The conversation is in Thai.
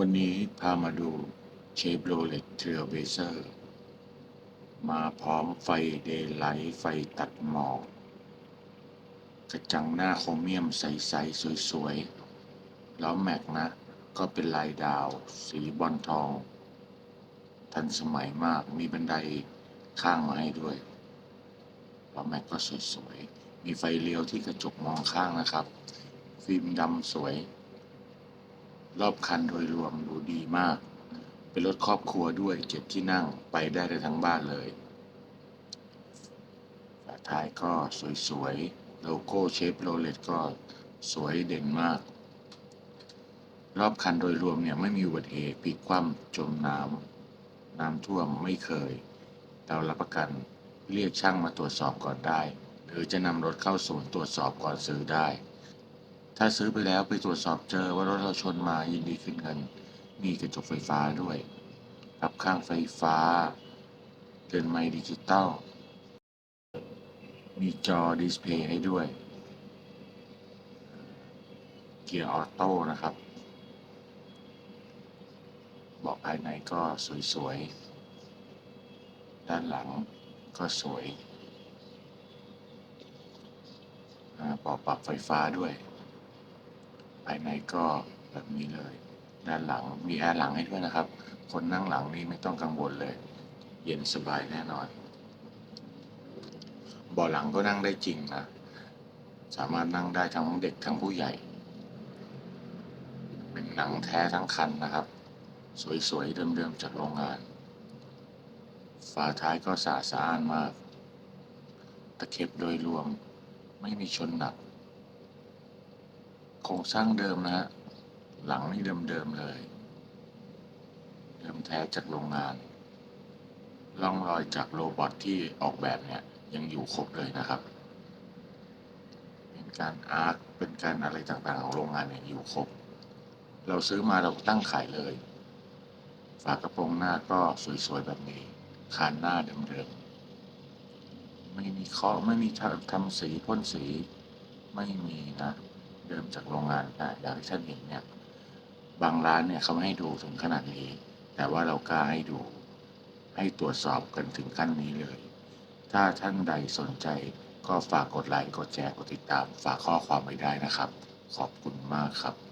วันนี้พามาดูเชฟโรเลตเทรลเบเซอร์มาพร้อมไฟเดย์ไลท์ไฟตัดหมอกกระจังหน้าโครเมียมใส ๆ สวย ๆ แล้วแม็กนะ ก็เป็นลายดาว สีบอลทอง ทันสมัยมากมีบันไดข้างมาให้ด้วย แล้วแม็กก็สวย ๆ มีไฟเลี้ยวที่กระจกมองข้างนะครับ ฟิล์มดำสวย รอบคันโดยรวมดูดีมาก เป็นรถครอบครัวด้วยเจ็ดที่นั่งไปได้เลยทั้งบ้านเลยฝาท้ายก็สวยๆ โลโก้เชฟโรเลตก็สวยเด่นมาก รอบคันโดยรวมเนี่ยไม่มีอุบัติเหตุพลิกคว่ำจมน้ำน้ำท่วมไม่เคย เรารับประกันเรียกช่างมาตรวจสอบก่อนได้ หรือจะนำรถเข้าศูนย์ตรวจสอบก่อนซื้อได้ ถ้าซื้อไปแล้วไปตรวจสอบเจอว่ารถเราชนมายินดีคืนเงิน มีกระจกไฟฟ้าด้วยรับข้างไฟฟ้าเดินไม้ดิจิตอล มีจอดิสเพย์ให้ด้วย เกียร์ออโต้นะครับเบอกภายในก็สวยๆ ด้านหลังก็สวยอ่าปอบปรับไฟฟ้าด้วย ภายในก็แบบนี้เลย ด้านหลังมีแอร์หลังให้ด้วยนะครับ คนนั่งหลังนี่ไม่ต้องกังวลเลย เย็นสบายแน่นอนเบาะหลังก็นั่งได้จริงนะ สามารถนั่งได้ทั้งเด็กทั้งผู้ใหญ่ เป็นหนังแท้ทั้งคันนะครับ สวยๆเดิมๆจากโรงงาน ฝาท้ายก็สะอาดสะอ้านมาก ตะเข็บโดยรวมไม่มีชนหนัก โครงสร้างเดิมนะฮะหลังนี่เดิมๆเลย เดิมแท้จากโรงงานร่องรอยจากโรบอทที่ออกแบบเนี่ยยังอยู่ครบเลยนะครับ เป็นการอาร์ตเป็นการอะไรต่างๆของโรงงานเนี่ยอยู่ครบ เราซื้อมาเราตั้งขายเลย ฝากระโปรงหน้าก็สวยๆแบบนี้คานหน้าเดิมๆไม่มีเคาะไม่มีทำทำสีพ่นสีไม่มีนะ เดิมจากโรงงานนะอย่างที่ท่านเห็นเนี่ยบางร้านเนี่ยเขาไม่ให้ดูถึงขนาดนี้ แต่ว่าเรากล้าให้ดูให้ตรวจสอบกันถึงขั้นนี้เลย ถ้าท่านใดสนใจก็ฝากกดไลค์กดแชร์กดติดตาม ฝากข้อความไว้ได้นะครับ ขอบคุณมากครับ